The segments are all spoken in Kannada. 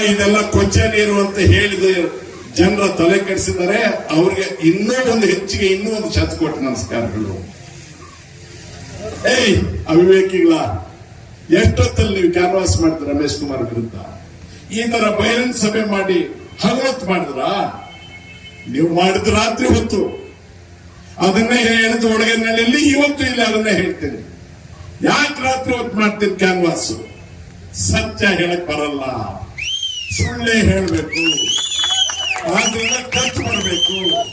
ಇದೆಲ್ಲ ಕೊಚ್ಚ ನೀರು ಅಂತ ಹೇಳಿದ. ಜನರ ತಲೆ ಕೆಡಿಸಿದ್ದಾರೆ. ಅವ್ರಿಗೆ ಇನ್ನೂ ಒಂದು ಹೆಚ್ಚಿಗೆ ಇನ್ನೂ ಒಂದು ಶತ ಕೊಟ್ಟು ನಮಸ್ಕಾರಗಳು. ಏಯ್, ಅವಿವೇಕಿಗಳ, ಎಷ್ಟೊತ್ತಲ್ಲಿ ನೀವು ಕ್ಯಾನ್ವಾಸ್ ಮಾಡಿದ್ರ ರಮೇಶ್ ಕುಮಾರ್ ವಿರುದ್ಧ? ಈ ತರ ಬಹಿರಂಗ ಸಭೆ ಮಾಡಿ ಹಗವತ್ ಮಾಡಿದ್ರ? ನೀವು ಮಾಡಿದ ರಾತ್ರಿ ಹೊತ್ತು. ಅದನ್ನೇ ಹೇಳಿದ ಒಳಗಿನಲ್ಲಿ ಇವತ್ತು ಇಲ್ಲ ಅದನ್ನೇ ಹೇಳ್ತೀನಿ. ಯಾಕೆ ರಾತ್ರಿ ಹೊತ್ತು ಮಾಡ್ತೀನಿ ಕ್ಯಾನ್ವಾಸ್? ಸತ್ಯ ಹೇಳಕ್ ಬರಲ್ಲ. ಸುಳ್ಳೇ ಹೇಳಬೇಕು. ಆದ್ರಿಂದ ಖರ್ಚು ಮಾಡಬೇಕು.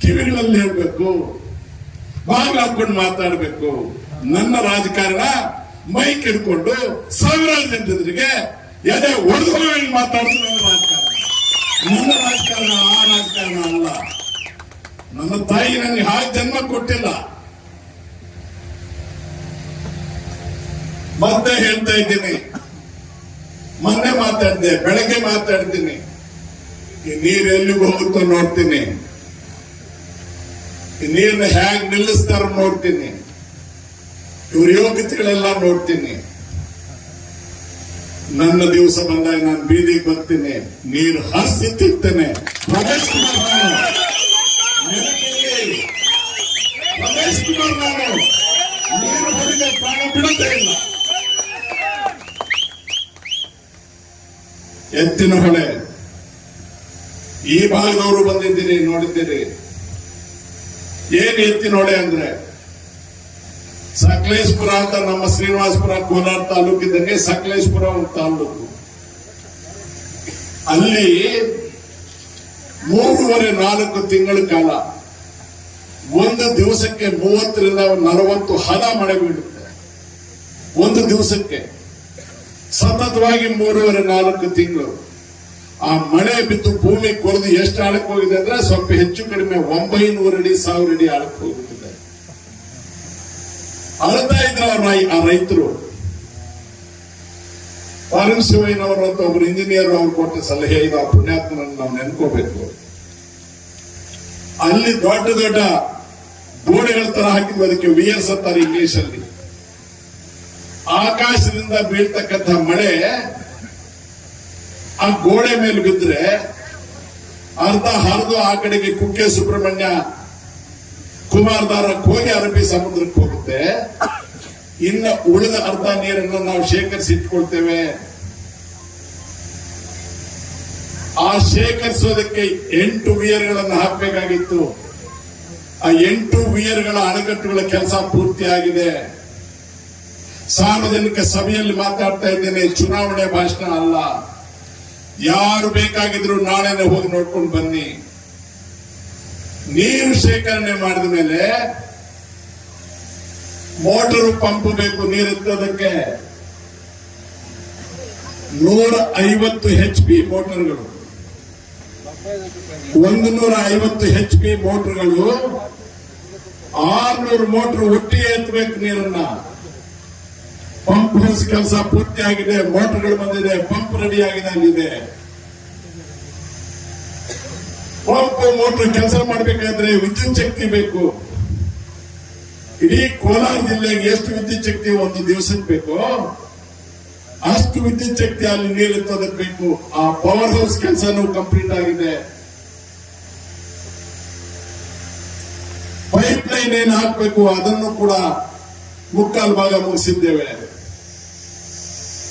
ಕಿವಿಗಳಲ್ಲಿ ಹೇಳಬೇಕು. ಹಾಕೊಂಡು ಮಾತಾಡಬೇಕು. ನನ್ನ ರಾಜಕಾರಣ ಮೈಕ್ ಹಿಡ್ಕೊಂಡು ಸಾವಿರಾರು ಜನರಿಗೆ ಎದೆ ಒಡೆದು ಮಾತಾಡೋದು ನನ್ನ ರಾಜಕಾರಣ. ನನ್ನ ರಾಜಕಾರಣ ಆ ರಾಜಕಾರಣ ಅಲ್ಲ. ನನ್ನ ತಾಯಿ ನನಗೆ ಹಾಗೆ ಜನ್ಮ ಕೊಟ್ಟಿಲ್ಲ. ಮತ್ತೆ ಹೇಳ್ತಾ ಇದ್ದೀನಿ. ಮೊನ್ನೆ ಮಾತಾಡಿದೆ, ಬೆಳಗ್ಗೆ ಮಾತಾಡ್ತೀನಿ. ಈ ನೀರು ಎಲ್ಲಿಗೆ ಹೋಗುತ್ತೋ ನೋಡ್ತೀನಿ. ಈ ನೀರನ್ನ ಹೇಗ್ ನಿಲ್ಲಿಸ್ತಾರ ನೋಡ್ತೀನಿ. ಇವ್ರ ಯೋಗ್ಯತೆಗಳೆಲ್ಲ ನೋಡ್ತೀನಿ. ನನ್ನ ದಿವಸ ಬಂದಾಗ ನಾನು ಬೀದಿಗೆ ಬರ್ತೀನಿ. ನೀರು ಹರಿಸಿ ರಮೇಶ್ ಕುಮಾರ್ ನಾನು. ಕುಮಾರ್ ನಾನು. ನೀರು ಪ್ರಾಣ ಇಲ್ಲ ಎತ್ತಿನ ಹೊಳೆ. ಈ ಭಾಗದವರು ಬಂದಿದ್ದೀರಿ, ನೋಡಿದ್ದೀರಿ. ಏನ್ ಎತ್ತಿನ ಹೊಳೆ ಅಂದ್ರೆ? ಸಕಲೇಶ್ಪುರ ಅಂತ ನಮ್ಮ ಶ್ರೀನಿವಾಸಪುರ ಕೋಲಾರ ತಾಲೂಕು ಇದ್ದಂಗೆ ಸಕಲೇಶ್ಪುರ ಒಂದು ತಾಲೂಕು. ಅಲ್ಲಿ ಮೂರುವರೆ ನಾಲ್ಕು ತಿಂಗಳ ಕಾಲ ಒಂದು ದಿವಸಕ್ಕೆ ಮೂವತ್ತರಿಂದ ನಲವತ್ತು ಹದ ಮಳೆ ಬೀಳುತ್ತೆ. ಒಂದು ದಿವಸಕ್ಕೆ. ಸತತವಾಗಿ ಮೂರುವರೆ ನಾಲ್ಕು ತಿಂಗಳು. ಆ ಮಳೆ ಬಿದ್ದು ಭೂಮಿ ಕೊರೆದು ಎಷ್ಟು ಆಳಕ್ಕೆ ಹೋಗಿದೆ ಅಂದ್ರೆ ಸ್ವಲ್ಪ ಹೆಚ್ಚು ಕಡಿಮೆ ಒಂಬೈನೂರು ಅಡಿ, ಸಾವಿರ ಅಡಿ ಆಳಕ್ಕೆ ಹೋಗುತ್ತದೆ ಅಳ್ತಾ ರೈ- ಆ ರೈತರು. ಪಾರಂ ಶಿವಯ್ಯನವರು ಅಂತ ಒಬ್ರು ಇಂಜಿನಿಯರ್ ಅವ್ರು ಕೊಟ್ಟ ಸಲಹೆ ಇದು, ಆ ಪುಣ್ಯಾತ್ಮನನ್ನು ನಾವು ನೆನ್ಕೋಬೇಕು. ಅಲ್ಲಿ ದೊಡ್ಡ ದೊಡ್ಡ ಗೋಡೆಗಳ ತರ ಹಾಕಿದ್ವು, ಅದಕ್ಕೆ ವಿಯರ್ಸ್ ಅಂತಾರೆ ಇಂಗ್ಲಿಷ್ ಅಲ್ಲಿ. ಆಕಾಶದಿಂದ ಬೀಳ್ತಕ್ಕಂಥ ಮಳೆ ಆ ಗೋಡೆ ಮೇಲೆ ಬಿದ್ರೆ ಅರ್ಧ ಹರಿದು ಆ ಕಡೆಗೆ ಕುಕ್ಕೆ ಸುಬ್ರಹ್ಮಣ್ಯ ಕುಮಾರಧಾರಕ್ಕೆ ಹೋಗಿ ಅರಬ್ಬಿ ಸಮುದ್ರಕ್ಕೆ ಹೋಗುತ್ತೆ. ಇನ್ನು ಉಳಿದ ಅರ್ಧ ನೀರನ್ನು ನಾವು ಶೇಖರಿಸಿ ಇಟ್ಕೊಳ್ತೇವೆ. ಆ ಶೇಖರಿಸೋದಕ್ಕೆ ಎಂಟು ವಿಯರ್ಗಳನ್ನು ಹಾಕಬೇಕಾಗಿತ್ತು. ಆ ಎಂಟು ವಿಯರ್ಗಳ ಅಣೆಕಟ್ಟುಗಳ ಕೆಲಸ ಪೂರ್ತಿಯಾಗಿದೆ. ಸಾರ್ವಜನಿಕ ಸಭೆಯಲ್ಲಿ ಮಾತಾಡ್ತಾ ಇದ್ದೇನೆ. ಚುನಾವಣೆ ಭಾಷಣ ಅಲ್ಲ. ಯಾರು ಬೇಕಾಗಿದ್ರು ನಾಳೆನೆ ಹೋಗಿ ನೋಡ್ಕೊಂಡು ಬನ್ನಿ. ನೀರು ಶೇಖರಣೆ ಮಾಡಿದ ಮೇಲೆ ಮೋಟರ್ ಪಂಪ್ ಬೇಕು ನೀರು ಎತ್ತೋದಕ್ಕೆ ನೂರ ಐವತ್ತು ಹೆಚ್ ಪಿ ಮೋಟರ್ಗಳು. ಒಂದು ನೂರ ಐವತ್ತು ಹೆಚ್ ಪಿ ಮೋಟರ್ಗಳು. ಆರ್ನೂರು ಮೋಟರ್ ಒಟ್ಟಿಗೆ ಎತ್ತಬೇಕು ನೀರನ್ನ. ಪಂಪ್ ಹೌಸ್ ಕೆಲಸ ಪೂರ್ತಿ ಆಗಿದೆ, ಮೋಟರ್ಗಳು ಬಂದಿದೆ, ಪಂಪ್ ರೆಡಿ ಆಗಿದೆ ಅಲ್ಲಿದೆ. ಪಂಪ್, ಮೋಟರ್ ಕೆಲಸ ಮಾಡಬೇಕಾದ್ರೆ ವಿದ್ಯುತ್ ಶಕ್ತಿ ಬೇಕು. ಇಡೀ ಕೋಲಾರ ಜಿಲ್ಲೆಗೆ ಎಷ್ಟು ವಿದ್ಯುತ್ ಶಕ್ತಿ ಒಂದು ದಿವಸಕ್ಕೆ ಬೇಕು? ಅಷ್ಟು ವಿದ್ಯುತ್ ಶಕ್ತಿ ಅಲ್ಲಿ ನೀರು ಎತ್ತೋದಕ್ಕೆ ಬೇಕು. ಆ ಪವರ್ ಹೌಸ್ ಕೆಲಸನೂ ಕಂಪ್ಲೀಟ್ ಆಗಿದೆ. ಪೈಪ್ ಲೈನ್ ಏನ್ ಹಾಕಬೇಕು ಅದನ್ನು ಕೂಡ ಮುಕ್ಕಾಲು ಭಾಗ ಮುಗಿಸಿದ್ದೇವೆ.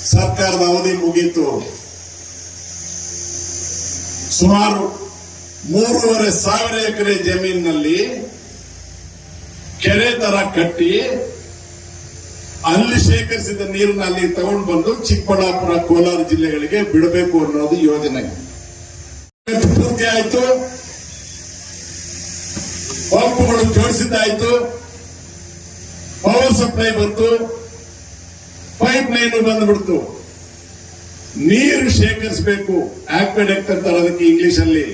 ಸರ್ಕಾರದ ಅವಧಿ ಮುಗೀತು. ಸುಮಾರು ಮೂರುವರೆ ಸಾವಿರ ಎಕರೆ ಜಮೀನಿನಲ್ಲಿ ಕೆರೆ ತರ ಕಟ್ಟಿ ಅಲ್ಲಿ ಶೇಖರಿಸಿದ ನೀರನ್ನ ಅಲ್ಲಿ ತಗೊಂಡು ಬಂದು ಚಿಕ್ಕಬಳ್ಳಾಪುರ, ಕೋಲಾರ ಜಿಲ್ಲೆಗಳಿಗೆ ಬಿಡಬೇಕು ಅನ್ನೋದು ಯೋಜನೆ. ಪೂರ್ತಿ ಆಯ್ತು. ಪಂಪ್ಗಳು ಜೋಡಿಸಿದ್ದಾಯ್ತು. ಪವರ್ ಸಪ್ಲೈ ಬಂತು. ಪೈಪ್ ಲೈನ್ ಬಂದ್ಬಿಡ್ತು. ನೀರು ಶೇಖರಿಸಬೇಕು. ಆಕ್ವೆಡೆಕ್ಟ್ ಅಂತಾರೆ ಅದಕ್ಕೆ ಇಂಗ್ಲಿಷ್ ಅಲ್ಲಿ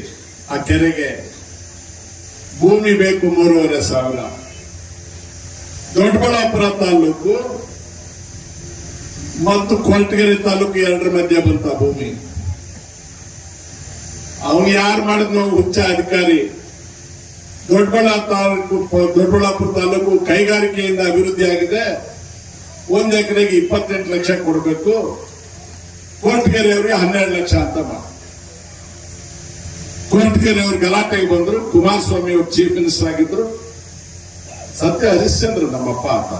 ಆ ಕೆರೆಗೆ. ಭೂಮಿ ಬೇಕು ಮೂರುವರೆ ಸಾವಿರ. ದೊಡ್ಡಬಳ್ಳಾಪುರ ತಾಲೂಕು ಮತ್ತು ಕೊಂಟಗೆರೆ ತಾಲೂಕು ಎರಡರ ಮಧ್ಯೆ ಬಂತ ಭೂಮಿ. ಅವನು ಯಾರು ಮಾಡಿದ್ನೋ ಹುಚ್ಚ ಅಧಿಕಾರಿ. ದೊಡ್ಡಬಳ್ಳಾಪುರ ತಾಲೂಕು ದೊಡ್ಡಬಳ್ಳಾಪುರ ತಾಲೂಕು ಕೈಗಾರಿಕೆಯಿಂದ ಅಭಿವೃದ್ಧಿ ಆಗಿದೆ. ಒಂದ್ ಎಕರೆಗೆ ಇಪ್ಪತ್ತೆಂಟು ಲಕ್ಷ ಕೊಡಬೇಕು. ಕೊರಟಗೆರೆ ಅವರಿಗೆ ಹನ್ನೆರಡು ಲಕ್ಷ ಅಂತ ಮಾಡಿ. ಕೊರಟಗೆರೆ ಅವ್ರು ಗಲಾಟೆಗೆ ಬಂದ್ರು, ಕುಮಾರಸ್ವಾಮಿ ಅವರು ಚೀಫ್ ಮಿನಿಸ್ಟರ್ ಆಗಿದ್ರು. ಸತ್ಯ ಹರಿಶ್ಚಂದ್ರ ನಮ್ಮಪ್ಪ ಅಂತ.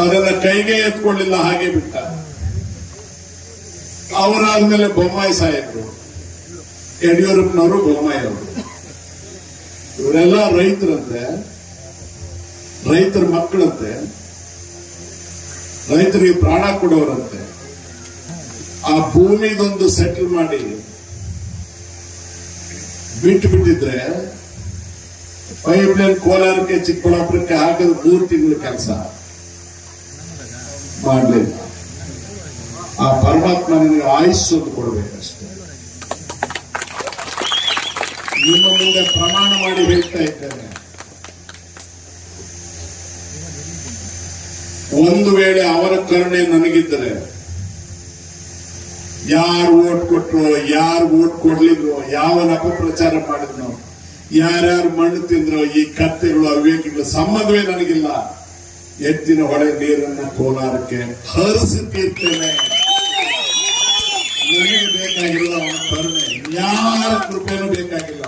ಅದನ್ನ ಕೈಗೆ ಎತ್ಕೊಳ್ಳಿಲ್ಲ, ಹಾಗೆ ಬಿಟ್ಟ. ಅವರಾದ್ಮೇಲೆ ಬೊಮ್ಮಾಯಿ ಸಾಹೇಬರು, ಯಡಿಯೂರಪ್ಪನವರು ಬೊಮ್ಮಾಯಿ ಅವರು. ಇವರೆಲ್ಲ ರೈತರಂತೆ ರೈತರ ಮಕ್ಕಳಂತೆ, ರೈತರಿಗೆ ಪ್ರಾಣ ಕೊಡೋರಂತೆ, ಆ ಭೂಮಿಗೊಂದು ಸೆಟಲ್ ಮಾಡಿ ಬಿಟ್ಟು ಬಿಟ್ಟಿದ್ರೆ ಪೈಪ್ ಲೈನ್ ಕೋಲಾರಕ್ಕೆ ಚಿಕ್ಕಬಳ್ಳಾಪುರಕ್ಕೆ ಹಾಕಿದ ಮೂರು ತಿಂಗಳ ಕೆಲಸ ಮಾಡಲಿಲ್ಲ. ಆ ಪರಮಾತ್ಮ ನಿಮಗೆ ಆಯುಸ್ಸು ಕೊಡಬೇಕಷ್ಟೇ. ನಿಮ್ಮ ಮುಂದೆ ಪ್ರಮಾಣ ಮಾಡಿ ಹೇಳ್ತಾ ಇದ್ದೇನೆ. ಒಂದು ವೇಳೆ ಅವರ ಕರುಣೆ ನನಗಿದ್ದರೆ, ಯಾರು ಓಟ್ ಕೊಟ್ರು, ಯಾರು ಓಟ್ ಕೊಡ್ಲಿದ್ರು ಯಾವ ಅಪಪ್ರಚಾರ ಮಾಡಿದ್ರು ಯಾರ್ಯಾರು ಮಣ್ಣು ತಿಂದ್ರು, ಈ ಕತ್ತೆಗಳು, ಅವಿವೇಕಿಗಳು ಸಂಬಂಧವೇ ನನಗಿಲ್ಲ. ಎತ್ತಿನ ಹೊಳೆ ನೀರನ್ನ ಕೋಲಾರಕ್ಕೆ ಹರಿಸಿ ತೀರ್ತೇನೆ. ನನಗೆ ಬೇಕಾಗಿಲ್ಲ ಅವನ ಕರುಣೆ, ಯಾರ ಕೃಪೆನೂ ಬೇಕಾಗಿಲ್ಲ.